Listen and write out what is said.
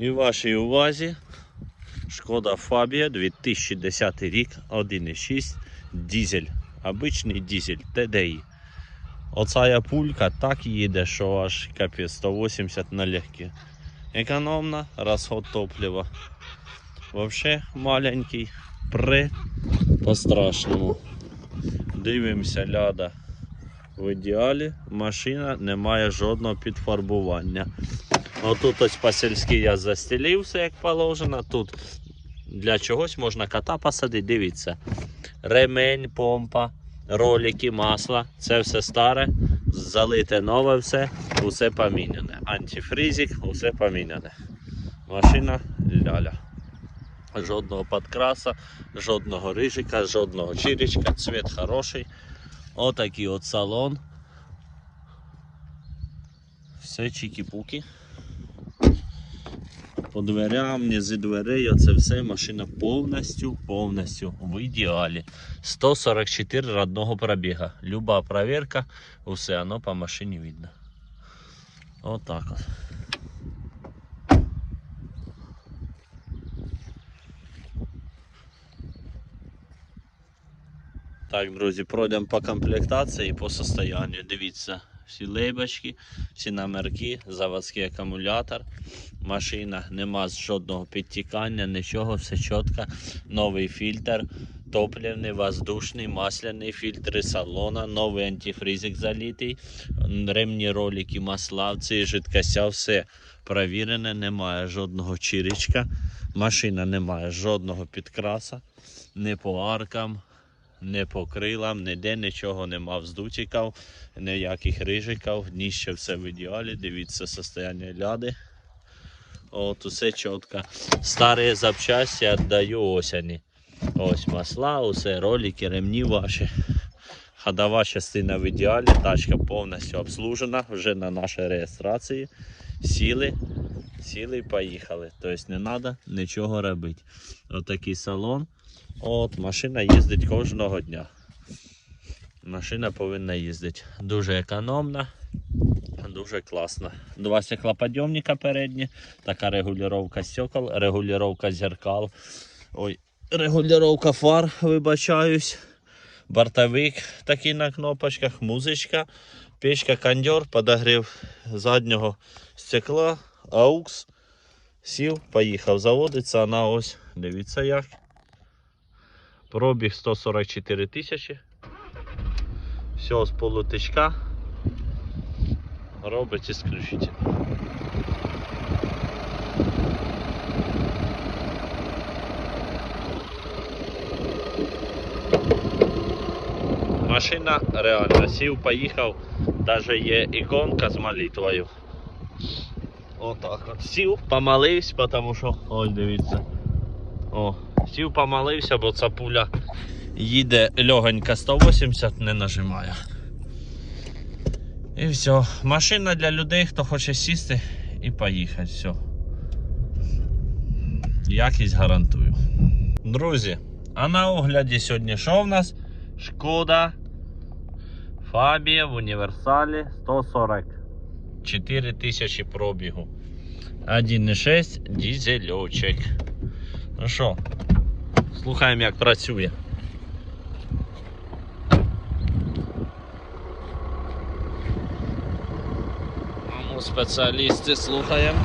І вашій увазі Шкода Фабія 2010 рік, 1,6 дизель. Обичний дизель TDI. Оця пулька так їде, що аж капець 180 на легкі. Економна, розход топлива. Вообще маленький, при по-страшному. Дивимося ляда в ідеалі. Машина не має жодного підфарбування. Отут ось по-сільськи я застелив все як положено. Тут для чогось можна кота посадити, дивіться. Ремень, помпа, ролики, масло. Це все старе, залите нове все, усе поміняне. Антифризик, усе поміняне. Машина ляля. Жодного подкраса, жодного рижика, жодного чирічка, цвіт хороший. Отакий от салон. Все чікі-пуки. По дверям, низи дверей, оце все машина повністю, повністю в ідеалі. 144 родного пробіга. Люба проверка, усе воно по машині видно. Отак от. Так, друзі, пройдемо по комплектації і по состоянню. Дивіться, всі лейбочки, всі номерки, заводський акумулятор. Машина нема жодного підтікання, нічого, все чітко. Новий фільтр, топливний, воздушний, масляний фільтри салона, новий антифризик залитий, ремні ролики, масла, ці жидкостя, все провірене, немає жодного чирічка. Машина не має жодного підкраса, не по аркам, не по крилам, ніде нічого нема вздутиків, ніяких рижиків, дніще все в ідеалі. Дивіться состояння ляди. От усе чітко. Старі запчасті віддаю осені. Ось масла, усе, ролики, ремні ваші. Ходова частина в ідеалі, тачка повністю обслужена, вже на нашій реєстрації. Сіли, сіли і поїхали. Тобто не треба нічого робити. Отакий салон. От, машина їздить кожного дня. Машина повинна їздити. Дуже економна, дуже класна. Два стеклоподйомника передні, така регулювання стекол, регулювання зеркал. Ой, регулювання фар, вибачаюсь. Бортовик такий на кнопочках, музичка, печка кондьор, подогрів заднього стекла, аукс. Сів, поїхав, заводиться, вона ось, дивіться як. Пробіг 144 тисячі. Все з полутичка. Робить исключительно. Машина реально сів, поїхав, навіть є іконка з молитвою. Отак от. Сів, помолився, тому що, ось дивіться. О, сів помолився, бо ця пуля їде легонько 180, не нажимає. І все. Машина для людей, хто хоче сісти і поїхати. Все. Якість гарантую. Друзі, а на огляді сьогодні що в нас? Шкода Фабія в універсалі 144 тисячі пробігу. 1,6 дізельочок. Ну що, слухаємо, як працює. Спеціалісти слухаємо.